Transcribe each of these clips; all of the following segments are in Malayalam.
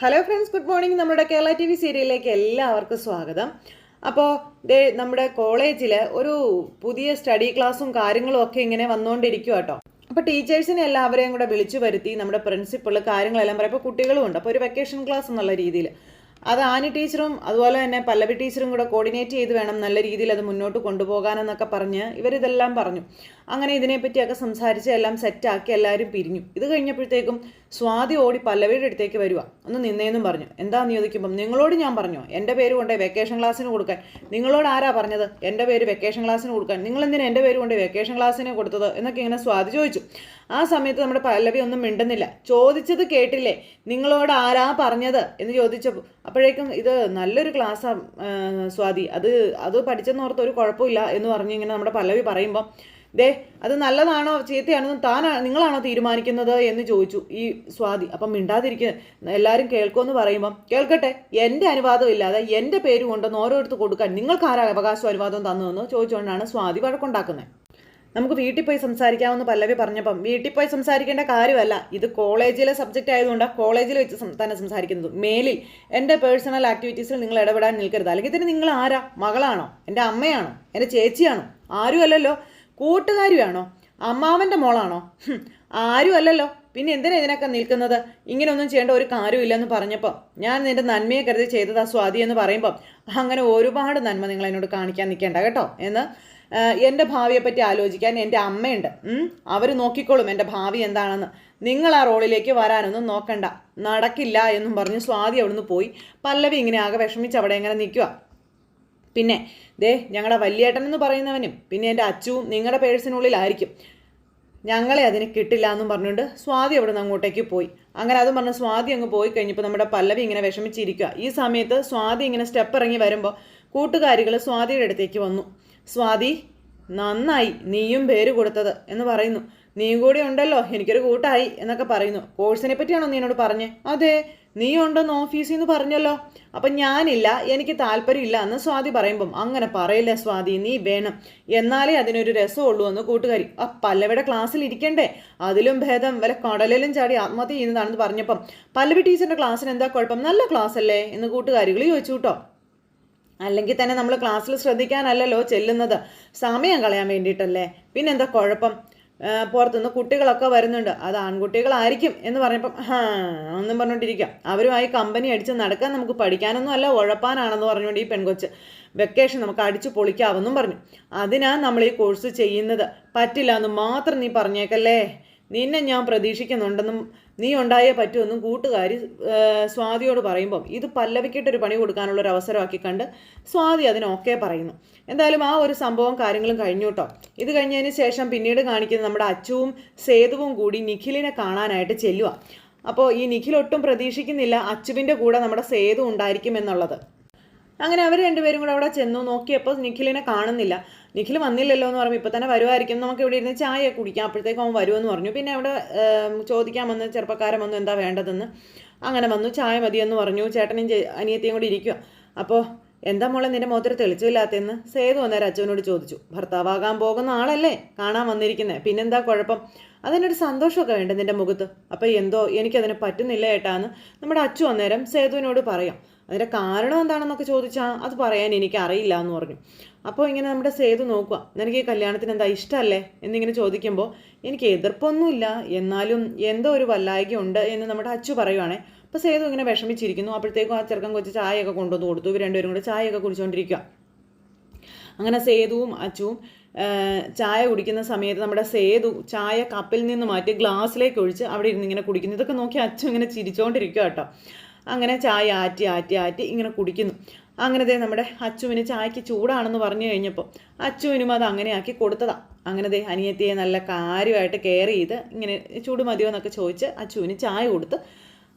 ഹലോ ഫ്രണ്ട്സ് ഗുഡ് മോർണിംഗ് നമ്മുടെ കേരള ടി വി സീരിയലിലേക്ക് എല്ലാവർക്കും സ്വാഗതം. അപ്പോൾ ദേ നമ്മുടെ കോളേജിൽ ഒരു പുതിയ സ്റ്റഡി ക്ലാസ്സും കാര്യങ്ങളും ഒക്കെ ഇങ്ങനെ വന്നുകൊണ്ടിരിക്കും കേട്ടോ അപ്പോൾ ടീച്ചേഴ്സിനെ എല്ലാവരെയും കൂടെ വിളിച്ചു വരുത്തി നമ്മുടെ പ്രിൻസിപ്പൾ കാര്യങ്ങളെല്ലാം പറയും. അപ്പോൾ കുട്ടികളും ഉണ്ട്. അപ്പോൾ ഒരു വെക്കേഷൻ ക്ലാസ് എന്നുള്ള രീതിയിൽ അത് ആനി ടീച്ചറും അതുപോലെ തന്നെ പല്ലവി ടീച്ചറും കൂടെ കോർഡിനേറ്റ് ചെയ്ത് വേണം നല്ല രീതിയിൽ അത് മുന്നോട്ട് കൊണ്ടുപോകാനെന്നൊക്കെ പറഞ്ഞ് ഇവരിതെല്ലാം പറഞ്ഞു. അങ്ങനെ ഇതിനെപ്പറ്റിയൊക്കെ സംസാരിച്ച് എല്ലാം സെറ്റാക്കി എല്ലാവരും പിരിഞ്ഞു. ഇത് കഴിഞ്ഞപ്പോഴത്തേക്കും സ്വാതി ഓടി പല്ലവിയുടെ അടുത്തേക്ക് വരിക ഒന്ന് നിന്നേന്നും പറഞ്ഞു. എന്താന്ന് ചോദിക്കുമ്പം നിങ്ങളോട് ഞാൻ പറഞ്ഞു? എന്റെ പേര് കൊണ്ടേ വെക്കേഷൻ ക്ലാസ്സിന് കൊടുക്കാൻ. നിങ്ങളോട് ആരാ പറഞ്ഞത്? എന്റെ പേര് വെക്കേഷൻ ക്ലാസ്സിന് കൊടുക്കാൻ. നിങ്ങൾ എന്തിനാ എന്റെ പേര് കൊണ്ട് വെക്കേഷൻ ക്ലാസ്സിന് കൊടുത്തത്? എന്നൊക്കെ ഇങ്ങനെ സ്വാതി ചോദിച്ചു. ആ സമയത്ത് നമ്മുടെ പല്ലവി ഒന്നും മിണ്ടുന്നില്ല. ചോദിച്ചത് കേട്ടില്ലേ? നിങ്ങളോട് ആരാ പറഞ്ഞത്? എന്ന് ചോദിച്ചപ്പോൾ അപ്പോഴേക്കും ഇത് നല്ലൊരു ക്ലാസ്സാണ് സ്വാതി. അത് അത് പഠിച്ചെന്നോർത്ത് ഒരു കുഴപ്പമില്ല എന്ന് പറഞ്ഞു ഇങ്ങനെ നമ്മുടെ പല്ലവി പറയുമ്പോൾ ദേ അത് നല്ലതാണോ ചീത്തയാണോ താനാണ് നിങ്ങളാണോ തീരുമാനിക്കുന്നത് എന്ന് ചോദിച്ചു ഈ സ്വാതി. അപ്പം മിണ്ടാതിരിക്കുക എല്ലാവരും കേൾക്കുമെന്ന് പറയുമ്പം കേൾക്കട്ടെ എന്റെ അനുവാദം ഇല്ലാതെ എന്റെ പേര് കൊണ്ടൊന്ന് ഓരോരുത്തർ കൊടുക്കാൻ നിങ്ങൾക്ക് ആരാ അവകാശം അനുവാദം തന്നതെന്ന് ചോദിച്ചുകൊണ്ടാണ് സ്വാതി വഴക്കുണ്ടാക്കുന്നത്. നമുക്ക് വീട്ടിൽ പോയി സംസാരിക്കാമെന്ന് പല്ലവി പറഞ്ഞപ്പം വീട്ടിൽ പോയി സംസാരിക്കേണ്ട കാര്യമല്ല. ഇത് കോളേജിലെ സബ്ജക്റ്റ് ആയതുകൊണ്ട് കോളേജിൽ വെച്ച് തന്നെ സംസാരിക്കുന്നത്. മേലിൽ എന്റെ പേഴ്സണൽ ആക്ടിവിറ്റീസിൽ നിങ്ങൾ ഇടപെടാൻ നിൽക്കരുത്. അല്ലെങ്കിൽ തന്നെ നിങ്ങൾ ആരാ? മകളാണോ? എന്റെ അമ്മയാണോ? എന്റെ ചേച്ചിയാണോ? ആരുമല്ലല്ലോ കൂട്ടുകാരിയാണോ? അമ്മാവന്റെ മോളാണോ? ആരും ആരുമല്ലല്ലോ പിന്നെ എന്തിനാ ഇതിനൊക്കെ നിൽക്കുന്നത്? ഇങ്ങനെയൊന്നും ചെയ്യേണ്ട ഒരു കാര്യമില്ലെന്ന് പറഞ്ഞപ്പോൾ ഞാൻ നിന്റെ നന്മയെ കരുതി ചെയ്തതാ സ്വാതി എന്ന് പറയുമ്പം അങ്ങനെ ഒരുപാട് നന്മ നിങ്ങൾ എന്നോട് കാണിക്കാൻ നിൽക്കേണ്ട കേട്ടോ. എന്ന് എന്റെ ഭാവിയെപ്പറ്റി ആലോചിക്കാൻ എന്റെ അമ്മയുണ്ട്. അവർ നോക്കിക്കോളും എന്റെ ഭാവി എന്താണെന്ന്. നിങ്ങൾ ആ റോളിലേക്ക് വരാനൊന്നും നോക്കണ്ട. നടക്കില്ല എന്നും പറഞ്ഞ് സ്വാതി അവിടുന്ന് പോയി. പല്ലവി ഇങ്ങനെ ആകെ വിഷമിച്ച് അവിടെ എങ്ങനെ നിൽക്കുക പിന്നെ ദേ ഞങ്ങളുടെ വല്യേട്ടൻ എന്ന് പറയുന്നവനും പിന്നെ എന്റെ അച്ചുവും നിങ്ങളുടെ പേഴ്സിനുള്ളിലായിരിക്കും. ഞങ്ങളെ അതിന് കിട്ടില്ല എന്നും പറഞ്ഞുകൊണ്ട് സ്വാതി അവിടെ നിന്ന് അങ്ങോട്ടേക്ക് പോയി. അങ്ങനെ അതും പറഞ്ഞ് സ്വാതി അങ്ങ് പോയി കഴിഞ്ഞപ്പോൾ നമ്മുടെ പല്ലവി ഇങ്ങനെ വിഷമിച്ചിരിക്കുക ഈ സമയത്ത് സ്വാതി ഇങ്ങനെ സ്റ്റെപ്പ് ഇറങ്ങി വരുമ്പോൾ കൂട്ടുകാരികൾ സ്വാതിയുടെ അടുത്തേക്ക് വന്നു. സ്വാതി നന്നായി നീയും പേര് കൊടുത്തത് എന്ന് പറയുന്നു. നീയും കൂടി ഉണ്ടല്ലോ എനിക്കൊരു കൂട്ടായി എന്നൊക്കെ പറയുന്നു. കോഴ്സിനെ പറ്റിയാണോ നീ എന്നോട് പറഞ്ഞേ? അതെ നീ ഉണ്ടെന്ന് ഓഫീസിൽ നിന്ന് പറഞ്ഞല്ലോ. അപ്പം ഞാനില്ല എനിക്ക് താല്പര്യമില്ല എന്ന് സ്വാതി പറയുമ്പം അങ്ങനെ പറയില്ല സ്വാതി നീ വേണം. എന്നാലേ അതിനൊരു രസമുള്ളൂ എന്ന് കൂട്ടുകാരി ആ പല്ലവിയുടെ ക്ലാസ്സിൽ ഇരിക്കണ്ടേ? അതിലും ഭേദം വല്ല കടലിലും ചാടി ആത്മഹത്യ ചെയ്യുന്നതാണെന്ന് പറഞ്ഞപ്പം പല്ലവി ടീച്ചറിന്റെ ക്ലാസ്സിന് എന്താ കുഴപ്പം? നല്ല ക്ലാസ് അല്ലേ എന്ന് കൂട്ടുകാരികൾ ചോദിച്ചു കേട്ടോ. അല്ലെങ്കിൽ തന്നെ നമ്മൾ ക്ലാസ്സിൽ ശ്രദ്ധിക്കാനല്ലല്ലോ ചെല്ലുന്നത്. സമയം കളയാൻ വേണ്ടിയിട്ടല്ലേ? പിന്നെന്താ കുഴപ്പം? പുറത്തുനിന്ന് കുട്ടികളൊക്കെ വരുന്നുണ്ട്. അത് ആൺകുട്ടികളായിരിക്കും എന്ന് പറഞ്ഞപ്പം ഹാ ഒന്നും പറഞ്ഞുകൊണ്ടിരിക്കാം അവരുമായി കമ്പനി അടിച്ച് നടക്കാൻ നമുക്ക് പഠിക്കാനൊന്നും അല്ല ഉഴപ്പാനാണെന്ന് പറഞ്ഞുകൊണ്ട് ഈ പെൺകൊച്ച് വെക്കേഷൻ നമുക്ക് അടിച്ചു പൊളിക്കാവെന്നും പറഞ്ഞു. അതിനാ നമ്മൾ ഈ കോഴ്സ് ചെയ്യുന്നത്. പറ്റില്ല എന്ന് മാത്രം നീ പറഞ്ഞേക്കല്ലേ? നിന്നെ ഞാൻ പ്രതീക്ഷിക്കുന്നുണ്ടെന്നും നീ ഉണ്ടായേ പറ്റുമെന്നും കൂട്ടുകാരി ആ, സ്വാതിയോട് പറയുമ്പം ഇത് പല്ലവിക്കിട്ടൊരു പണി കൊടുക്കാനുള്ള ഒരു അവസരമാക്കി കണ്ട് സ്വാതി അതിന് ഓക്കെ പറയുന്നു. എന്തായാലും ആ ഒരു സംഭവം കാര്യങ്ങളും കഴിഞ്ഞു കേട്ടോ. ഇത് കഴിഞ്ഞതിന് ശേഷം പിന്നീട് കാണിക്കുന്ന നമ്മുടെ അച്ചുവും സേതുവും കൂടി നിഖിലിനെ കാണാനായിട്ട് ചെല്ലുക അപ്പോൾ ഈ നിഖിൽ ഒട്ടും പ്രതീക്ഷിക്കുന്നില്ല അച്ചുവിന്റെ കൂടെ നമ്മുടെ സേതു ഉണ്ടായിരിക്കും എന്നുള്ളത്. അങ്ങനെ അവർ രണ്ടുപേരും കൂടെ അവിടെ ചെന്നു. നോക്കിയപ്പോൾ നിഖിലിനെ കാണുന്നില്ല. നിഖിൽ വന്നില്ലല്ലോ എന്ന് പറയുമ്പോൾ ഇപ്പോൾ തന്നെ വരുമായിരിക്കും നമുക്ക് ഇവിടെ ഇരുന്ന് ചായ കുടിക്കാം. അപ്പോഴത്തേക്കും അവൻ വരുമെന്ന് പറഞ്ഞു. പിന്നെ അവിടെ ചോദിക്കാൻ വന്ന് ചെറുപ്പക്കാരൻ വന്നു എന്താ വേണ്ടതെന്ന്. അങ്ങനെ വന്നു. ചായ മതിയെന്ന് പറഞ്ഞു. ചേട്ടനും അനിയത്തിയും കൂടി ഇരിക്കുക അപ്പോൾ എന്താ മോളെ നിന്റെ മുഖത്തൊരു തെളിച്ചില്ലാത്തെന്ന് സേതു അന്നേരം അച്ഛനോട് ചോദിച്ചു. ഭർത്താവാകാൻ പോകുന്ന ആളല്ലേ? കാണാൻ വന്നിരിക്കുന്നത് പിന്നെന്താ കുഴപ്പം? അതിനൊരു സന്തോഷമൊക്കെ വേണ്ട നിന്റെ മുഖത്ത്? അപ്പോൾ എന്തോ? എനിക്കതിന് പറ്റുന്നില്ല ഏട്ടാന്ന്. നമ്മുടെ അച്ചു അന്നേരം സേതുവിനോട് പറയാം. അതിന്റെ കാരണം എന്താണെന്നൊക്കെ ചോദിച്ചാൽ അത് പറയാൻ എനിക്ക് അറിയില്ല എന്ന് പറഞ്ഞു. അപ്പോൾ ഇങ്ങനെ നമ്മുടെ സേതു നോക്കുക നിനക്ക് ഈ കല്യാണത്തിന് എന്താ ഇഷ്ടമല്ലേ എന്നിങ്ങനെ ചോദിക്കുമ്പോൾ എനിക്ക് എതിർപ്പൊന്നുമില്ല എന്നാലും എന്തോ ഒരു ഉണ്ട് എന്ന് നമ്മുടെ അച്ചു പറയുവാണേ. അപ്പോൾ സേതു ഇങ്ങനെ വിഷമിച്ചിരിക്കുന്നു. അപ്പോഴത്തേക്കും ആ ചെറുക്കൻ കൊച്ചു ചായയൊക്കെ കൊണ്ടുവന്ന് കൊടുത്തു. ഇവർ രണ്ടുപേരും കൂടെ ചായയൊക്കെ കുടിച്ചുകൊണ്ടിരിക്കുക അങ്ങനെ സേതുവും അച്ചുവും ചായ കുടിക്കുന്ന സമയത്ത് നമ്മുടെ സേതു ചായ കപ്പിൽ നിന്ന് മാറ്റി ഗ്ലാസ്സിലേക്ക് ഒഴിച്ച് അവിടെ ഇരുന്ന് ഇങ്ങനെ കുടിക്കുന്നു. ഇതൊക്കെ നോക്കി അച്ചു ഇങ്ങനെ ചിരിച്ചുകൊണ്ടിരിക്കുക കേട്ടോ. അങ്ങനെ ചായ ആറ്റി ആറ്റി ആറ്റി ഇങ്ങനെ കുടിക്കുന്നു. അങ്ങനെ ദേ നമ്മുടെ അച്ചുവിന് ചായക്ക് ചൂടാണെന്ന് പറഞ്ഞു കഴിഞ്ഞപ്പോൾ അച്ചുവിനും അത് അങ്ങനെയാക്കി കൊടുത്തതാ. അങ്ങനത്തെ അനിയത്തിയെ നല്ല കാര്യമായിട്ട് കെയർ ചെയ്ത് ഇങ്ങനെ ചൂട് മതിയോ എന്നൊക്കെ ചോദിച്ച് അച്ചുവിന് ചായ കൊടുത്ത്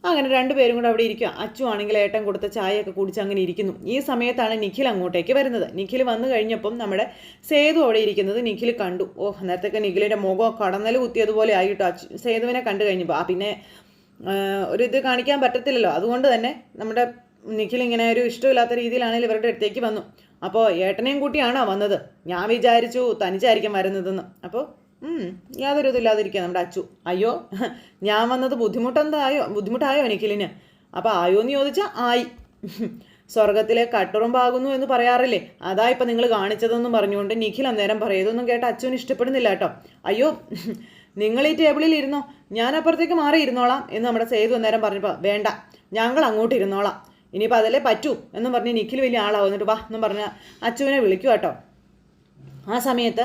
അങ്ങനെ രണ്ടുപേരും കൂടെ അവിടെ ഇരിക്കുക അച്ചു ആണെങ്കിൽ ഏട്ടൻ കൊടുത്ത ചായയൊക്കെ കുടിച്ച് അങ്ങനെ ഇരിക്കുന്നു. ഈ സമയത്താണ് നിഖിൽ അങ്ങോട്ടേക്ക് വരുന്നത്. നിഖിൽ വന്നു കഴിഞ്ഞപ്പം നമ്മുടെ സേതു അവിടെ ഇരിക്കുന്നത് നിഖിൽ കണ്ടു. ഓ നേരത്തെ നിഖിലിന്റെ മുഖം കടന്നൽ കുത്തിയതുപോലെ ആയിട്ടോ? അച്ചു സേതുവിനെ കണ്ടു കഴിഞ്ഞപ്പോൾ. ആ പിന്നെ ഒരു ഇത് കാണിക്കാൻ പറ്റത്തില്ലല്ലോ. അതുകൊണ്ട് തന്നെ നമ്മുടെ നിഖിൽ ഇങ്ങനെ ഒരു ഇഷ്ടമില്ലാത്ത രീതിയിലാണെങ്കിൽ ഇവരുടെ അടുത്തേക്ക് വന്നു. അപ്പോൾ ഏട്ടനെയും കൂട്ടിയാണോ വന്നത്? ഞാൻ വിചാരിച്ചു തനിച്ചായിരിക്കും വരുന്നതെന്ന്. അപ്പോൾ യാതൊരു ഇതില്ലാതിരിക്കുക നമ്മുടെ അച്ചു. അയ്യോ ഞാൻ വന്നത് ബുദ്ധിമുട്ടെന്തായോ? ബുദ്ധിമുട്ടായോ നിഖിലിന്? അപ്പോൾ ആയോ എന്ന് ചോദിച്ചാൽ ആയി. സ്വർഗത്തിലെ കട്ടുറുമ്പാകുന്നു എന്ന് പറയാറില്ലേ? അതാ ഇപ്പം നിങ്ങൾ കാണിച്ചതെന്നും പറഞ്ഞുകൊണ്ട് നിഖിൽ അന്നേരം പറയും ഇതൊന്നും കേട്ട അച്ഛന് ഇഷ്ടപ്പെടുന്നില്ല കേട്ടോ. അയ്യോ നിങ്ങൾ ഈ ടേബിളിൽ ഇരുന്നോ? ഞാൻ അപ്പുറത്തേക്ക് മാറി ഇരുന്നോളാം എന്ന് നമ്മുടെ സേതു അന്നേരം പറഞ്ഞപ്പോൾ വേണ്ട ഞങ്ങൾ അങ്ങോട്ട് ഇരുന്നോളാം. ഇനിയിപ്പോൾ അതല്ലേ പറ്റൂ എന്നും പറഞ്ഞ് നിഖിൽ വലിയ ആളാവും എന്നിട്ട് വാ എന്നും പറഞ്ഞ് അച്ചുവിനെ വിളിക്കും കേട്ടോ. ആ സമയത്ത്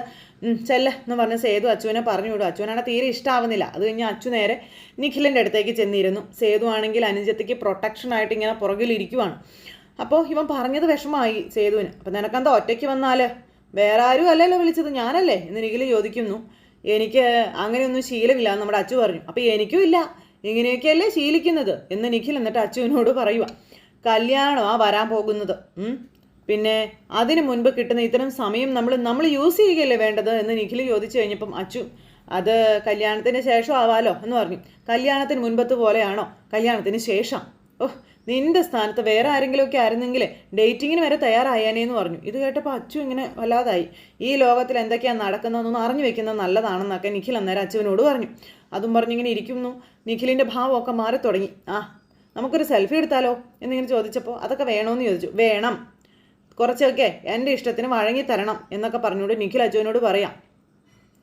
ചെല്ല എന്ന് പറഞ്ഞ് സേതു അച്ചുവിനെ പറഞ്ഞു വിടും. അച്ചുവിനാണ് തീരെ ഇഷ്ടമാവുന്നില്ല അത് കഴിഞ്ഞ് അച്ചു നേരെ നിഖിലിന്റെ അടുത്തേക്ക് ചെന്നിരുന്നു. സേതു ആണെങ്കിൽ അനുജത്തിക്ക് പ്രൊട്ടക്ഷനായിട്ട് ഇങ്ങനെ പുറകിലിരിക്കുവാണ് അപ്പോൾ ഇവൻ പറഞ്ഞത് വിഷമമായി സേതുവിന്. അപ്പം നിനക്കെന്താ ഒറ്റയ്ക്ക് വന്നാൽ വേറെ ആരും അല്ലല്ലോ വിളിച്ചത്. ഞാനല്ലേ? എന്ന് നിഖിൽ ചോദിക്കുന്നു. എനിക്ക് അങ്ങനെയൊന്നും ശീലമില്ല എന്ന് നമ്മുടെ അച്ചു പറഞ്ഞു. അപ്പോൾ എനിക്കും ഇല്ല. ഇങ്ങനെയൊക്കെയല്ലേ ശീലിക്കുന്നത്? എന്ന് നിഖിൽ എന്നിട്ട് അച്ചുവിനോട് പറയുക കല്യാണമാ വരാൻ പോകുന്നത്. പിന്നെ അതിന് മുൻപ് കിട്ടുന്ന ഇത്തരം സമയം നമ്മൾ നമ്മൾ യൂസ് ചെയ്യുകയല്ലേ വേണ്ടത് എന്ന് നിഖിൽ ചോദിച്ചു കഴിഞ്ഞപ്പം അച്ചു അത് കല്യാണത്തിന് ശേഷം ആവാലോ എന്ന് പറഞ്ഞു. കല്യാണത്തിന് മുൻപത്തെ പോലെയാണോ? കല്യാണത്തിന് ശേഷം. ഓഹ് നിന്റെ സ്ഥാനത്ത് വേറെ ആരെങ്കിലുമൊക്കെ ആയിരുന്നെങ്കിൽ ഡേറ്റിങ്ങിന് വരെ തയ്യാറായേനേന്ന് പറഞ്ഞു. ഇത് കേട്ടപ്പോൾ അച്ചു ഇങ്ങനെ വല്ലാതായി. ഈ ലോകത്തിൽ എന്തൊക്കെയാണ് നടക്കുന്നതെന്നൊന്നും അറിഞ്ഞു വെക്കുന്നത് നല്ലതാണെന്നൊക്കെ നിഖിൽ അന്നേരം അച്ചുവിനോട് പറഞ്ഞു. അതും പറഞ്ഞിങ്ങനെ ഇരിക്കുന്നു. നിഖിലിന്റെ ഭാവമൊക്കെ മാറി തുടങ്ങി ആ നമുക്കൊരു സെൽഫി എടുത്താലോ എന്നിങ്ങനെ ചോദിച്ചപ്പോൾ അതൊക്കെ വേണമെന്ന് ചോദിച്ചു. വേണം. കുറച്ചൊക്കെ എന്റെ ഇഷ്ടത്തിന് വഴങ്ങി തരണം എന്നൊക്കെ പറഞ്ഞുകൊണ്ട് നിഖിൽ അച്ചുവിനോട് പറയാം.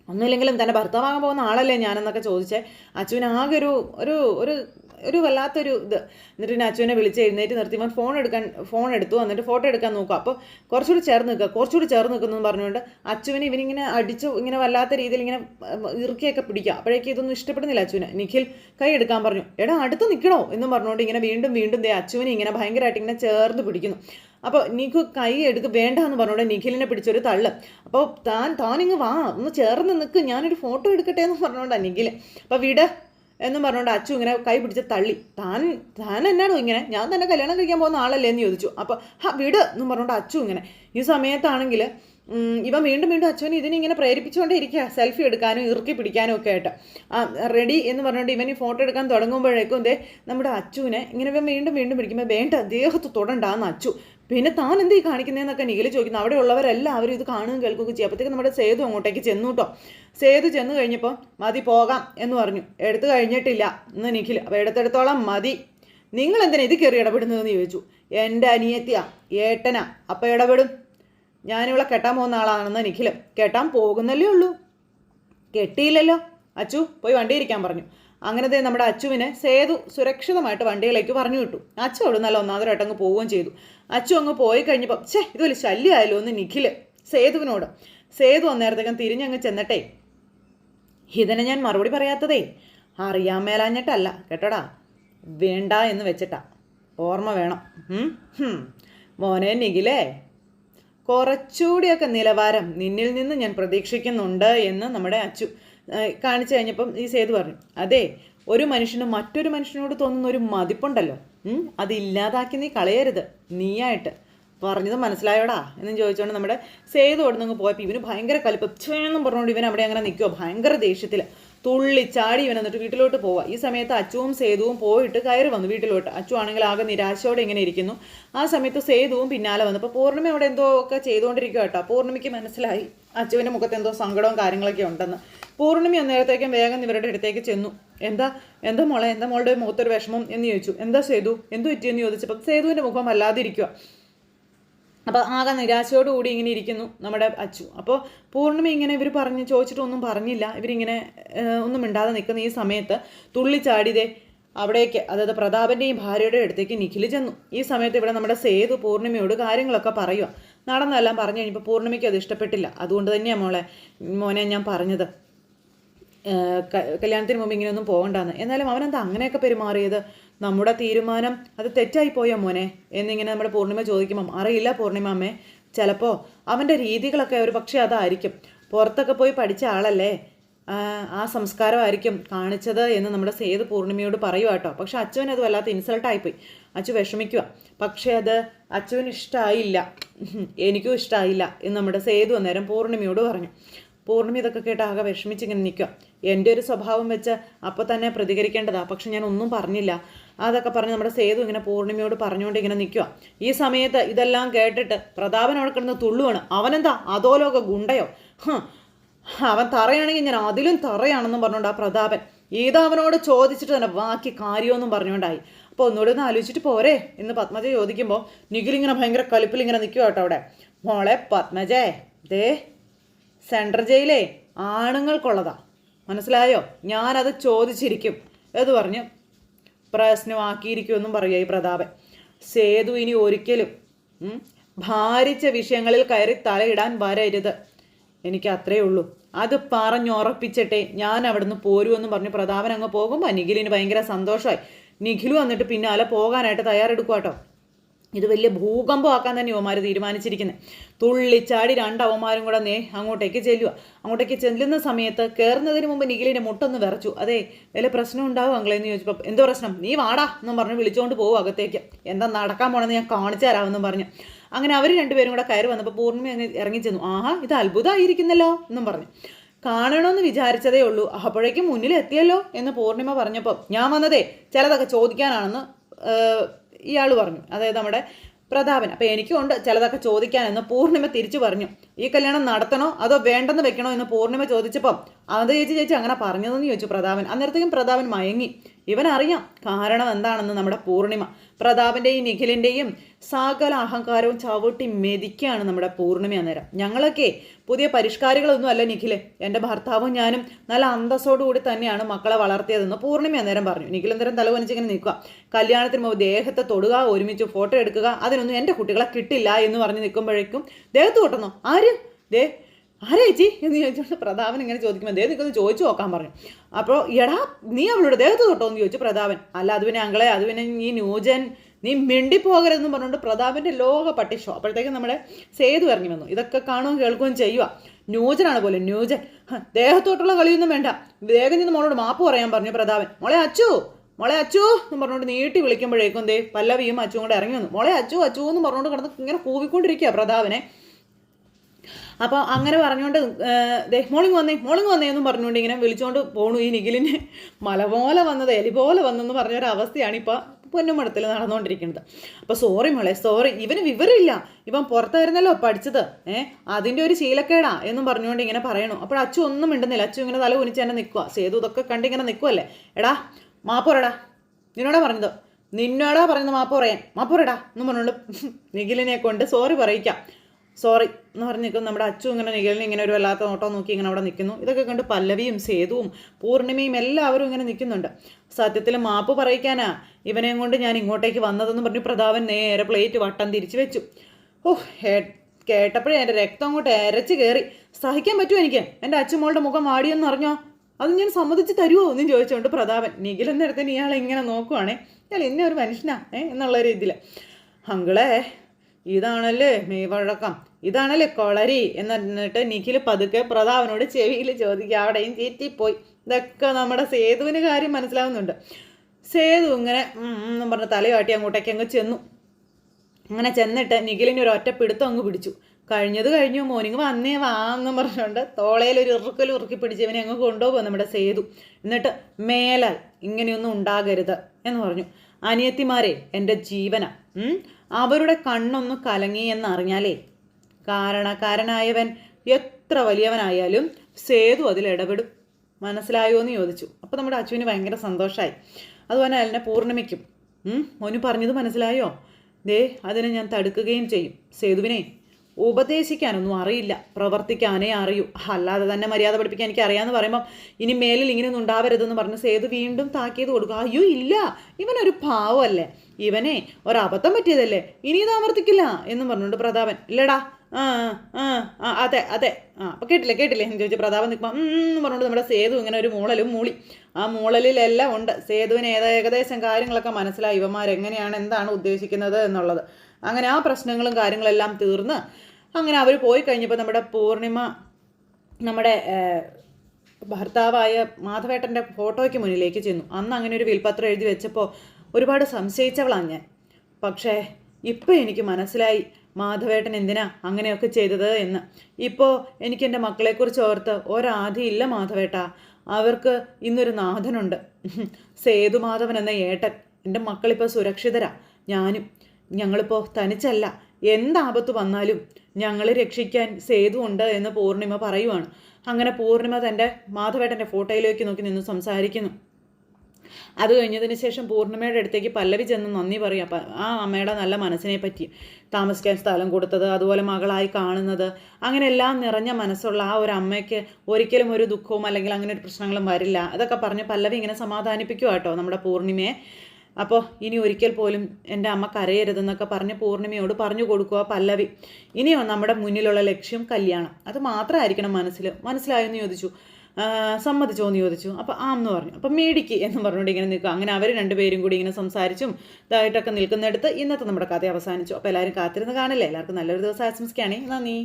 ഒന്നുമില്ലെങ്കിലും തന്റെ ഭർത്താവാകാൻ പോകുന്ന ആളല്ലേ ഞാനെന്നൊക്കെ ചോദിച്ചേ. അച്ചുവിനാകെ ഒരു ഒരു ഒരു ഒരു വല്ലാത്തൊരു ഇത്. എന്നിട്ട് അച്ഛനെ വിളിച്ച് എഴുന്നേറ്റ് നിർത്തി. ഫോൺ എടുക്കാൻ ഫോൺ എടുത്തു. എന്നിട്ട് ഫോട്ടോ എടുക്കാൻ നോക്കുക. അപ്പോൾ കുറച്ചുകൂടി ചേർന്ന് നിൽക്കുക. കുറച്ചുകൂടി ചേർന്ന് നിൽക്കുന്നു പറഞ്ഞുകൊണ്ട് അച്ചുവിനെ ഇവനിങ്ങനെ അടിച്ചു ഇങ്ങനെ വല്ലാത്ത രീതിയിൽ ഇങ്ങനെ ഇറുക്കിയൊക്കെ പിടിക്കുക. അപ്പോഴേക്കും ഇതൊന്നും ഇഷ്ടപ്പെടുന്നില്ല അച്ചുവിന്. നിഖിൽ കൈ എടുക്കാൻ പറഞ്ഞു. എടാ അടുത്ത് നിൽക്കണോ? എന്നും പറഞ്ഞുകൊണ്ട് ഇങ്ങനെ വീണ്ടും വീണ്ടും ദേ അച്ചുവിനെ ഇങ്ങനെ ഭയങ്കരമായിട്ട് ഇങ്ങനെ ചേർന്ന് പിടിക്കുന്നു. അപ്പോൾ നിഖു കൈ എടുക്ക് വേണ്ട എന്ന് പറഞ്ഞുകൊണ്ട് നിഖിലിനെ പിടിച്ചൊരു തള്ള്. അപ്പോൾ താൻ താനിങ്ങ് വാ. ഒന്ന് ചേർന്ന് നിൽക്ക്. ഞാനൊരു ഫോട്ടോ എടുക്കട്ടെ എന്ന് പറഞ്ഞുകൊണ്ടാണ് നിഖിൽ അപ്പോൾ വിട്. എന്നും പറഞ്ഞുകൊണ്ട് അച്ചു ഇങ്ങനെ കൈ പിടിച്ച് തള്ളി. താൻ താൻ എന്നാണോ ഇങ്ങനെ? ഞാൻ തന്നെ കല്യാണം കഴിക്കാൻ പോകുന്ന ആളല്ലേ എന്ന് ചോദിച്ചു. അപ്പോൾ ഹാ വിട് എന്നും പറഞ്ഞുകൊണ്ട് അച്ചു ഇങ്ങനെ. ഈ സമയത്താണെങ്കിൽ ഇവ ഇവൻ വീണ്ടും വീണ്ടും അച്ഛനെ ഇതിനിങ്ങനെ പ്രേരിപ്പിച്ചുകൊണ്ടേ ഇരിക്കുക സെൽഫി എടുക്കാനും ഇറുക്കി പിടിക്കാനും ഒക്കെ ആയിട്ട്. ആ റെഡി എന്ന് പറഞ്ഞുകൊണ്ട് ഇവൻ ഈ ഫോട്ടോ എടുക്കാൻ തുടങ്ങുമ്പോഴേക്കും ദേ നമ്മുടെ അച്ചുവിനെ ഇങ്ങനെ ഇവൻ വീണ്ടും വീണ്ടും പിടിക്കുമ്പോൾ വേണ്ട ദേഹത്ത് തൊടണ്ടാന്ന് അച്ചു. പിന്നെ താൻ എന്ത് കാണിക്കുന്നതെന്നൊക്കെ നീൽ ചോദിക്കുന്നു. അവിടെ ഉള്ളവരെല്ലാവരും ഇത് കാണുകയും കേൾക്കുകയും ചെയ്യും. അപ്പോഴത്തേക്ക് നമ്മുടെ സേതു അങ്ങോട്ടേക്ക് ചെന്നു കേട്ടോ. സേതു ചെന്ന് കഴിഞ്ഞപ്പോൾ മതി പോകാം എന്ന് പറഞ്ഞു. എടുത്തു കഴിഞ്ഞിട്ടില്ല എന്ന് നിഖിൽ. അപ്പോൾ എടുത്തെടുത്തോളം മതി. നിങ്ങൾ എന്തിനാ ഇത് കയറി ഇടപെടുന്നതെന്ന് ചോദിച്ചു. എന്റെ അനിയത്തിയാ ഏട്ടനാ. അപ്പോൾ ഇടപെടും. ഞാനിവിടെ കെട്ടാൻ പോകുന്ന ആളാണെന്ന് നിഖിലും കെട്ടാൻ പോകുന്നല്ലേ ഉള്ളൂ. കെട്ടിയില്ലല്ലോ. അച്ചു പോയി വണ്ടി ഇരിക്കാൻ പറഞ്ഞു. അങ്ങനത്തെ നമ്മുടെ അച്ചുവിനെ സേതു സുരക്ഷിതമായിട്ട് വണ്ടിയിലേക്ക് പറഞ്ഞു വിട്ടു. അച്ചു അവിടെ നല്ല ഒന്നാമതായിട്ട് അങ്ങ് പോവുകയും ചെയ്തു. അച്ചു അങ്ങ് പോയി കഴിഞ്ഞപ്പോൾ ഛേ ഇത് വലിയ ശല്യമായല്ലോ എന്ന് നിഖിൽ സേതുവിനോട്. സേതു അന്നേരത്തേക്കും തിരിഞ്ഞങ്ങ് ചെന്നിട്ടേ. ഇതിനെ ഞാൻ മറുപടി പറയാത്തതേ അറിയാൻ മേലാഞ്ഞിട്ടല്ല കേട്ടോടാ? വേണ്ട എന്ന് വെച്ചിട്ടാ. ഓർമ്മ വേണം? മോനെ നിഖിലേ കുറച്ചുകൂടിയൊക്കെ നിലവാരം നിന്നിൽ നിന്ന് ഞാൻ പ്രതീക്ഷിക്കുന്നുണ്ട് എന്ന് നമ്മുടെ അച്ചു കാണിച്ചു കഴിഞ്ഞപ്പം ഈ സേതു പറഞ്ഞു അതെ ഒരു മനുഷ്യന് മറ്റൊരു മനുഷ്യനോട് തോന്നുന്ന ഒരു മതിപ്പുണ്ടല്ലോ. അത് ഇല്ലാതാക്കി നീ കളയരുത്. നീയായിട്ട്. പറഞ്ഞത് മനസ്സിലായോടാ എന്നും ചോദിച്ചുകൊണ്ട് നമ്മുടെ സേതു അവിടെ നിന്ന് പോയപ്പോൾ ഇവന് ഭയങ്കര കലിപ്പം. ചേന്നും പറഞ്ഞുകൊണ്ട് ഇവൻ അവിടെ അങ്ങനെ നിൽക്കുമോ ഭയങ്കര ദേഷ്യത്തിൽ തുള്ളി ചാടി ഇവൻ എന്നിട്ട് വീട്ടിലോട്ട് പോവുക ഈ സമയത്ത് അച്ചുവും സേതുവും പോയിട്ട് കയറി വന്നു വീട്ടിലോട്ട്. അച്ചു ആണെങ്കിൽ ആകെ നിരാശയോടെ ഇങ്ങനെ ഇരിക്കുന്നു. ആ സമയത്ത് സേതുവും പിന്നാലെ വന്നു. അപ്പോൾ പൂർണിമ അവിടെ എന്തോ ഒക്കെ ചെയ്തുകൊണ്ടിരിക്കുക കേട്ടോ. പൂർണിമയ്ക്ക് മനസ്സിലായി അച്ചുവിന്റെ മുഖത്ത് എന്തോ സങ്കടവും കാര്യങ്ങളൊക്കെ ഉണ്ടെന്ന്. പൂർണിമ അന്നേരത്തേക്കും വേഗം ഇവരുടെ അടുത്തേക്ക് ചെന്നു. എന്താ? എന്താ മോളെ? എന്താ മോളുടെ മുഖത്തൊരു വിഷമം? എന്ന് ചോദിച്ചു. എന്താ സേതു? എന്തു പറ്റിയെന്ന് ചോദിച്ചപ്പോൾ സേതുവിന്റെ മുഖം വല്ലാതെ ഇരിക്കുക അപ്പോൾ ആകെ നിരാശയോടുകൂടി ഇങ്ങനെ ഇരിക്കുന്നു നമ്മുടെ അച്ചു. അപ്പോൾ പൂർണിമ ഇങ്ങനെ ഇവർ പറഞ്ഞ് ചോദിച്ചിട്ടൊന്നും പറഞ്ഞില്ല. ഇവരിങ്ങനെ ഒന്നും മിണ്ടാതെ നിൽക്കുന്ന ഈ സമയത്ത് തുള്ളിച്ചാടിയതേ അവിടേക്ക് അതായത് പ്രതാപന്റെയും ഭാര്യയുടെ അടുത്തേക്ക് നിഖിൽ ചെന്നു. ഈ സമയത്ത് ഇവിടെ നമ്മുടെ സേതു പൂർണിമയോട് കാര്യങ്ങളൊക്കെ പറയുക നടന്നെല്ലാം പറഞ്ഞു കഴിഞ്ഞപ്പോൾ പൂർണിമയ്ക്ക് അത് ഇഷ്ടപ്പെട്ടില്ല. അതുകൊണ്ട് തന്നെയാണ് മോളെ മോനെ ഞാൻ പറഞ്ഞത്. കല്യാണത്തിന് മുമ്പ് ഇങ്ങനെയൊന്നും പോകണ്ടെന്ന്. എന്നാലും അവനെന്താ അങ്ങനെയൊക്കെ പെരുമാറിയത്? നമ്മുടെ തീരുമാനം അത് തെറ്റായി പോയോ മോനെ? എന്നിങ്ങനെ നമ്മുടെ പൂർണിമ ചോദിക്കുമ്പം അറിയില്ല പൂർണിമ അമ്മേ. ചിലപ്പോൾ അവന്റെ രീതികളൊക്കെ ഒരു പക്ഷേ അതായിരിക്കും. പുറത്തൊക്കെ പോയി പഠിച്ച ആളല്ലേ? ആ, സംസ്കാരമായിരിക്കും കാണിച്ചത് എന്ന് നമ്മുടെ സേതു പൂർണിമയോട് പറയുക കേട്ടോ. പക്ഷെ അച്ചുവിന് അത് വല്ലാത്ത ഇൻസൾട്ടായിപ്പോയി അച്ചു വിഷമിക്കുക പക്ഷേ അത് അച്ചുവിന് ഇഷ്ടമായില്ല എനിക്കും ഇഷ്ടമായില്ല എന്ന് നമ്മുടെ സേതു അന്നേരം പൂർണിമയോട് പറഞ്ഞു. പൂർണിമ ഇതൊക്കെ കേട്ട് ആകെ വിഷമിച്ചിങ്ങനെ നിൽക്കുക എന്റെ ഒരു സ്വഭാവം വെച്ച് അപ്പോൾ തന്നെ പ്രതികരിക്കേണ്ടതാണ് പക്ഷെ ഞാൻ ഒന്നും പറഞ്ഞില്ല. അതൊക്കെ പറഞ്ഞ് നമ്മുടെ സേതു ഇങ്ങനെ പൂർണിമയോട് പറഞ്ഞുകൊണ്ട് ഇങ്ങനെ നിൽക്കുക ഈ സമയത്ത് ഇതെല്ലാം കേട്ടിട്ട് പ്രതാപൻ അവിടെ കിടന്ന് തുള്ളുവാണ്. അവനെന്താ? അതോലോക ഗുണ്ടയോ? അവൻ തറയാണെങ്കിൽ ഞാൻ അതിലും തറയാണെന്നും പറഞ്ഞുകൊണ്ട് ആ പ്രതാപൻ അവനോട് ചോദിച്ചിട്ട് തന്നെ ബാക്കി കാര്യമൊന്നും പറഞ്ഞുകൊണ്ടായി. അപ്പോൾ ഒന്നുകൂടെ ഒന്ന് ആലോചിച്ചിട്ട് പോരെ എന്ന് പത്മജ ചോദിക്കുമ്പോൾ നിഖിലിങ്ങനെ ഭയങ്കര കലിപ്പിൽ ഇങ്ങനെ നിൽക്കുക കേട്ടോ അവിടെ. മോളെ പത്മജേ ദേ സെൻട്രൽ ജയിലേ ആണുങ്ങൾക്കുള്ളതാ. മനസ്സിലായോ? ഞാനത് ചോദിച്ചിരിക്കും എന്ന് പറഞ്ഞ് പ്രശ്നമാക്കിയിരിക്കുമെന്നും പറയുക ഈ പ്രതാപൻ. സേതു ഇനി ഒരിക്കലും ഭാരിച്ച വിഷയങ്ങളിൽ കയറി തലയിടാൻ വരരുത്. എനിക്ക് അത്രയേ ഉള്ളൂ. അത് പറഞ്ഞുറപ്പിച്ചിട്ടേ ഞാൻ അവിടുന്ന് പോരുമെന്ന് പറഞ്ഞു പ്രതാപൻ അങ്ങ് പോകുമ്പോൾ നിഖിലിന് ഭയങ്കര സന്തോഷമായി. നിഖിലു വന്നിട്ട് പിന്നാലെ പോകാനായിട്ട് തയ്യാറെടുക്കുക കേട്ടോ ഇത് വലിയ ഭൂകമ്പമാക്കാൻ തന്നെ യുവമാർ തീരുമാനിച്ചിരിക്കുന്നത് തുള്ളിച്ചാടി രണ്ട് അവന്മാരും കൂടെ നേ അങ്ങോട്ടേക്ക് ചെല്ലുക അങ്ങോട്ടേക്ക് ചെല്ലുന്ന സമയത്ത് കയറുന്നതിന് മുമ്പ് നിഖിലിന്റെ മുട്ടൊന്ന് വിറച്ചു. അതെ വല്ല പ്രശ്നം ഉണ്ടാവും അങ്ങളെന്ന് ചോദിച്ചപ്പോൾ എന്തോ പ്രശ്നം? നീ വാടാ എന്നും പറഞ്ഞ് വിളിച്ചുകൊണ്ട് പോകും അകത്തേക്ക്. എന്താ നടക്കാൻ പോണെന്ന് ഞാൻ കാണിച്ചു തരാമെന്നും പറഞ്ഞു. അങ്ങനെ അവർ രണ്ടുപേരും കൂടെ കയറി വന്നപ്പോൾ പൂർണിമ അങ്ങ് ഇറങ്ങി ചെന്നു. ആഹാ ഇത് അത്ഭുതമായിരിക്കുന്നല്ലോ എന്നും പറഞ്ഞു. കാണണമെന്ന് വിചാരിച്ചതേ ഉള്ളൂ. അപ്പോഴേക്കും മുന്നിൽ എത്തിയല്ലോ എന്ന് പൂർണിമ പറഞ്ഞപ്പോൾ ഞാൻ വന്നതേ ചിലതൊക്കെ ചോദിക്കാനാണെന്ന് ഇയാൾ പറഞ്ഞു. അതായത് നമ്മുടെ പ്രതാപൻ. അപ്പോൾ എനിക്കുണ്ട് ചിലതൊക്കെ ചോദിക്കാൻ ചോദിക്കാനെന്ന് പൂർണിമ തിരിച്ചു പറഞ്ഞു. ഈ കല്യാണം നടത്തണോ? അതോ വേണ്ടെന്ന് വെക്കണോ എന്ന് പൂർണിമ ചോദിച്ചപ്പം അത് ചേച്ചി ചേച്ചി അങ്ങനെ പറഞ്ഞതെന്ന് ചോദിച്ചു പ്രതാപൻ. അന്നേരത്തേക്കും പ്രതാപൻ മയങ്ങി. ഇവനറിയാം കാരണം എന്താണെന്ന് നമ്മുടെ പൂർണിമ. പ്രതാപന്റെയും നിഖിലിന്റെയും സകല അഹങ്കാരവും ചവിട്ടി മെതിക്കുകയാണ് നമ്മുടെ പൂർണിമ അന്നേരം. ഞങ്ങളൊക്കെ പുതിയ പരിഷ്കാരികളൊന്നും അല്ല നിഖിൽ എന്റെ ഭർത്താവും ഞാനും നല്ല അന്തസ്സോടുകൂടി തന്നെയാണ് മക്കളെ വളർത്തിയതെന്ന് പൂർണിമ അന്നേരം പറഞ്ഞു. നിഖിൽ അന്നേരം തലവനിച്ചിങ്ങനെ നിൽക്കുക. കല്യാണത്തിന് മുമ്പ് ദേഹത്തെ തൊടുക ഒരുമിച്ച് ഫോട്ടോ എടുക്കുക അതിനൊന്നും എന്റെ കുട്ടികളെ കിട്ടില്ല എന്ന് പറഞ്ഞ് നിൽക്കുമ്പോഴേക്കും ദേഹത്ത് തൊട്ടുന്നോ ആര്? ദേ ആരാ ചേച്ചി? എന്ന് ചോദിച്ചുകൊണ്ട് പ്രതാപൻ ഇങ്ങനെ ചോദിക്കുമ്പോൾ ദേ നിൽക്കുന്നത് ചോദിച്ചു നോക്കാൻ പറഞ്ഞു. അപ്പോൾ എടാ നീ അവളുടെ ദേഹത്ത് തൊട്ടോ? എന്ന് ചോദിച്ചു പ്രതാപൻ. അല്ല അത് പിന്നെ അങ്ങളെ അത് പിന്നെ ഈ ന്യൂജൻ നീ മിണ്ടിപ്പോകരുതെന്ന് പറഞ്ഞുകൊണ്ട് പ്രതാപന്റെ ലോക പട്ടിഷോ. അപ്പോഴത്തേക്കും നമ്മളെ സേതു ഇറങ്ങി വന്നു. ഇതൊക്കെ കാണുകയും കേൾക്കുകയും ചെയ്യുക ന്യൂജനാണ് പോലെ ന്യൂജൻ. ദേഹത്തോട്ടുള്ള കളിയൊന്നും വേണ്ട. വേഗം നിന്ന് മോളോട് മാപ്പ് പറയാൻ പറഞ്ഞു പ്രതാപൻ. മോളെ അച്ചു മോളെ അച്ചു എന്ന് പറഞ്ഞുകൊണ്ട് നീട്ടി വിളിക്കുമ്പോഴേക്കും ദേ പല്ലവിയും അച്ചും കൂടെ ഇറങ്ങി വന്നു. മോളെ അച്ചു അച്ചു എന്ന് പറഞ്ഞുകൊണ്ട് കിടന്ന് ഇങ്ങനെ കൂവിക്കൊണ്ടിരിക്കുക പ്രതാപനെ. അപ്പോൾ അങ്ങനെ പറഞ്ഞുകൊണ്ട് ദേ മോളിങ് വന്നേ മോളിങ് വന്നേ എന്നും പറഞ്ഞുകൊണ്ട് ഇങ്ങനെ വിളിച്ചുകൊണ്ട് പോണു ഈ നിഖിലിന്. മല പോലെ വന്നത് എലി പോലെ വന്നെന്ന് പറഞ്ഞൊരവസ്ഥയാണ് ഇപ്പോൾ പൊന്നുമടത്തിൽ നടന്നുകൊണ്ടിരിക്കുന്നത്. അപ്പോൾ സോറി മോളെ സോറി ഇവന് വിവരമില്ല. ഇവൻ പുറത്തായിരുന്നല്ലോ പഠിച്ചത്. ഏ അതിന്റെ ഒരു ശീലക്കേടാ എന്നും പറഞ്ഞുകൊണ്ട് ഇങ്ങനെ പറയണു. അപ്പോൾ അച്ചു ഒന്നും മിണ്ടുന്നില്ല. അച്ചു ഇങ്ങനെ തല കുനിച്ച് തന്നെ നിൽക്കുക സേതു ഇതൊക്കെ കണ്ട് ഇങ്ങനെ നിൽക്കുമല്ലേ എടാ മാപ്പോരടാ നിന്നോടാ പറഞ്ഞത്. നിന്നോടാ പറയുന്നത് മാപ്പ് പറയാൻ. മാപ്പോരടാ എന്ന് പറഞ്ഞുകൊണ്ട് നിഖിലിനെ കൊണ്ട് സോറി പറയിക്കാം. സോറി എന്ന് പറഞ്ഞ് നിൽക്കും നമ്മുടെ അച്ചു ഇങ്ങനെ നികലിന് ഇങ്ങനെ ഒരു വല്ലാത്ത നോട്ടം നോക്കി ഇങ്ങനെ അവിടെ നിൽക്കുന്നു. ഇതൊക്കെ കണ്ട് പല്ലവിയും സേതുവും പൂർണിമയും എല്ലാവരും ഇങ്ങനെ നിൽക്കുന്നുണ്ട്. സത്യത്തിൽ മാപ്പ് പറയിക്കാനാ. ഇവനെയും കൊണ്ട് ഞാൻ ഇങ്ങോട്ടേക്ക് വന്നതെന്ന് പറഞ്ഞ് പ്രതാപൻ നേരെ പ്ലേറ്റ് വട്ടം തിരിച്ചു വെച്ചു. ഓ കേട്ടപ്പോഴേ എന്റെ രക്തം അങ്ങോട്ട് അരച്ച് കയറി. സഹിക്കാൻ പറ്റുമോ എനിക്ക്? എന്റെ അച്ഛമോളുടെ മുഖം വാടിയെന്ന് അറിഞ്ഞോ? അത് ഞാൻ സമ്മതിച്ച് തരുമോ എന്നും ചോദിച്ചുകൊണ്ട് പ്രതാപൻ നിഖിലൻ നേരത്തിന് ഇയാളെ ഇങ്ങനെ നോക്കുവാണേ. ഇയാൾ ഇന്ന ഒരു മനുഷ്യനാ എന്നുള്ള രീതിയിൽ അങ്കിളെ ഇതാണല്ലേ മെയ്വഴക്കം ഇതാണല്ലേ കൊളരി എന്നിട്ട് നിഖിൽ പതുക്കെ പ്രതാപനോട് ചെവിയിൽ ചോദിക്കുക. അവിടെയും ചീറ്റിപ്പോയി. ഇതൊക്കെ നമ്മുടെ സേതുവിന് കാര്യം മനസ്സിലാവുന്നുണ്ട്. സേതു ഇങ്ങനെ എന്നും പറഞ്ഞ് തലയാട്ടി അങ്ങോട്ടേക്ക് അങ്ങ് ചെന്നു. അങ്ങനെ ചെന്നിട്ട് നിഖിലിന് ഒരു ഒറ്റ പിടുത്തം അങ്ങ് പിടിച്ചു. കഴിഞ്ഞത് കഴിഞ്ഞു മോനിങ് വന്നേ വാങ്ങും പറഞ്ഞുകൊണ്ട് തോളയിൽ ഒരു ഇറുക്കൽ ഉറുക്കി പിടിച്ചവനെ അങ്ങ് കൊണ്ടുപോകും നമ്മുടെ സേതു. എന്നിട്ട് മേലാൽ ഇങ്ങനെയൊന്നും ഉണ്ടാകരുത് എന്ന് പറഞ്ഞു. അനിയത്തിമാരെ എന്റെ ജീവന? അവരുടെ കണ്ണൊന്ന് കലങ്ങി എന്നറിഞ്ഞാലേ കാരണക്കാരനായവൻ എത്ര വലിയവനായാലും സേതു അതിൽ ഇടപെടും. മനസ്സിലായോ എന്ന് ചോദിച്ചു. അപ്പോൾ നമ്മുടെ അച്ചുവിന് ഭയങ്കര സന്തോഷമായി അതുപോലെ അതിനെ പൂർണമിക്കും മോന് പറഞ്ഞത് മനസ്സിലായോ? ദേ അതിനെ ഞാൻ തടുക്കുകയും ചെയ്യും. സേതുവിനെ ഉപദേശിക്കാനൊന്നും അറിയില്ല. പ്രവർത്തിക്കാനേ അറിയൂ. അല്ലാതെ തന്നെ മര്യാദ പഠിപ്പിക്കാൻ എനിക്ക് അറിയാമെന്ന് പറയുമ്പം ഇനി മേലിൽ ഇങ്ങനെയൊന്നും ഉണ്ടാവരുതെന്ന് പറഞ്ഞ് സേതു വീണ്ടും താക്കീത് കൊടുക്കുക അയ്യോ ഇല്ല. ഇവനൊരു പാവമല്ലേ. ഇവനെ ഒരബദ്ധം പറ്റിയതല്ലേ? ഇനി ഇത് ആവർത്തിക്കില്ല എന്നും പറഞ്ഞുകൊണ്ട് പ്രതാപൻ ഇല്ലടാ. ആ ആ അതെ അതെ. ആ അപ്പം കേട്ടില്ല കേട്ടില്ലേ? എന്ന് ചോദിച്ചു പ്രതാപൻ നിൽക്കുമ്പോൾ എന്ന് പറഞ്ഞുകൊണ്ട് നമ്മുടെ സേതു ഇങ്ങനെ ഒരു മൂളലും മൂളി. ആ മൂളലിലെല്ലാം ഉണ്ട്. സേതുവിന് ഏതാ ഏകദേശം കാര്യങ്ങളൊക്കെ മനസ്സിലായി. ഇവന്മാരെങ്ങനെയാണ് എന്താണ് ഉദ്ദേശിക്കുന്നത് എന്നുള്ളത്. അങ്ങനെ ആ പ്രശ്നങ്ങളും കാര്യങ്ങളെല്ലാം തീർന്ന് അങ്ങനെ അവർ പോയി കഴിഞ്ഞപ്പോൾ നമ്മുടെ പൂർണിമ നമ്മുടെ ഭർത്താവായ മാധവേട്ടന്റെ ഫോട്ടോയ്ക്ക് മുന്നിലേക്ക് ചെന്നു. അന്ന് അങ്ങനെ ഒരു വിൽപത്രം എഴുതി വെച്ചപ്പോൾ ഒരുപാട് സംശയിച്ചവളാണ് ഞാൻ. പക്ഷേ ഇപ്പോൾ എനിക്ക് മനസ്സിലായി മാധവേട്ടൻ എന്തിനാ അങ്ങനെയൊക്കെ ചെയ്തത് എന്ന്. ഇപ്പോൾ എനിക്ക് എന്റെ മക്കളെക്കുറിച്ച് ഓർത്ത് ഒരാധിയില്ല മാധവേട്ട. അവർക്ക് ഇന്നൊരു നാഥനുണ്ട്. സേതുമാധവൻ എന്ന ഏട്ടൻ. എന്റെ മക്കളിപ്പോൾ സുരക്ഷിതരാ. ഞാനും. ഞങ്ങളിപ്പോൾ തനിച്ചല്ല. എന്താപത്ത് വന്നാലും ഞങ്ങളെ രക്ഷിക്കാൻ സേതു ഉണ്ട് എന്ന് പൂർണിമ പറയുവാണ്. അങ്ങനെ പൂർണിമ തന്റെ മാധവേട്ടന്റെ ഫോട്ടോയിലേക്ക് നോക്കി നിന്ന് സംസാരിക്കുന്നു. അത് കഴിഞ്ഞതിന് ശേഷം പൂർണിമയുടെ അടുത്തേക്ക് പല്ലവി ചെന്ന് നന്ദി പറയും. അപ്പം ആ അമ്മയുടെ നല്ല മനസ്സിനെ പറ്റി. താമസിക്കാൻ സ്ഥലം കൊടുത്തത് അതുപോലെ മകളായി കാണുന്നത് അങ്ങനെ എല്ലാം നിറഞ്ഞ മനസ്സുള്ള ആ ഒരു അമ്മയ്ക്ക് ഒരിക്കലും ഒരു ദുഃഖവും അല്ലെങ്കിൽ അങ്ങനെ ഒരു പ്രശ്നങ്ങളും വരില്ല. അതൊക്കെ പറഞ്ഞ് പല്ലവി ഇങ്ങനെ സമാധാനിപ്പിക്കുക കേട്ടോ നമ്മുടെ പൂർണിമയെ. അപ്പോൾ ഇനി ഒരിക്കൽ പോലും എന്റെ അമ്മ കരയരുതെന്നൊക്കെ പറഞ്ഞ് പൂർണിമയോട് പറഞ്ഞു കൊടുക്കുക പല്ലവി. ഇനിയോ നമ്മുടെ മുന്നിലുള്ള ലക്ഷ്യം കല്യാണം. അത് മാത്രമായിരിക്കണം മനസ്സിൽ മനസ്സിലായെന്ന് ചോദിച്ചു. സമ്മതിച്ചോ എന്ന് ചോദിച്ചു. അപ്പോൾ ആ എന്ന് പറഞ്ഞു. അപ്പം മേടിക്ക് എന്ന് പറഞ്ഞുകൊണ്ട് ഇങ്ങനെ നിൽക്കുക. അങ്ങനെ അവർ രണ്ടുപേരും കൂടി ഇങ്ങനെ സംസാരിച്ചും ഇതായിട്ടൊക്കെ നിൽക്കുന്നിടത്ത് ഇന്നത്തെ നമ്മുടെ കഥ അവസാനിച്ചു. അപ്പോൾ എല്ലാവരും കാത്തിരുന്ന് കാണില്ലേ? എല്ലാവർക്കും നല്ലൊരു ദിവസം ആശംസിക്കുകയാണെങ്കിൽ നന്ദി.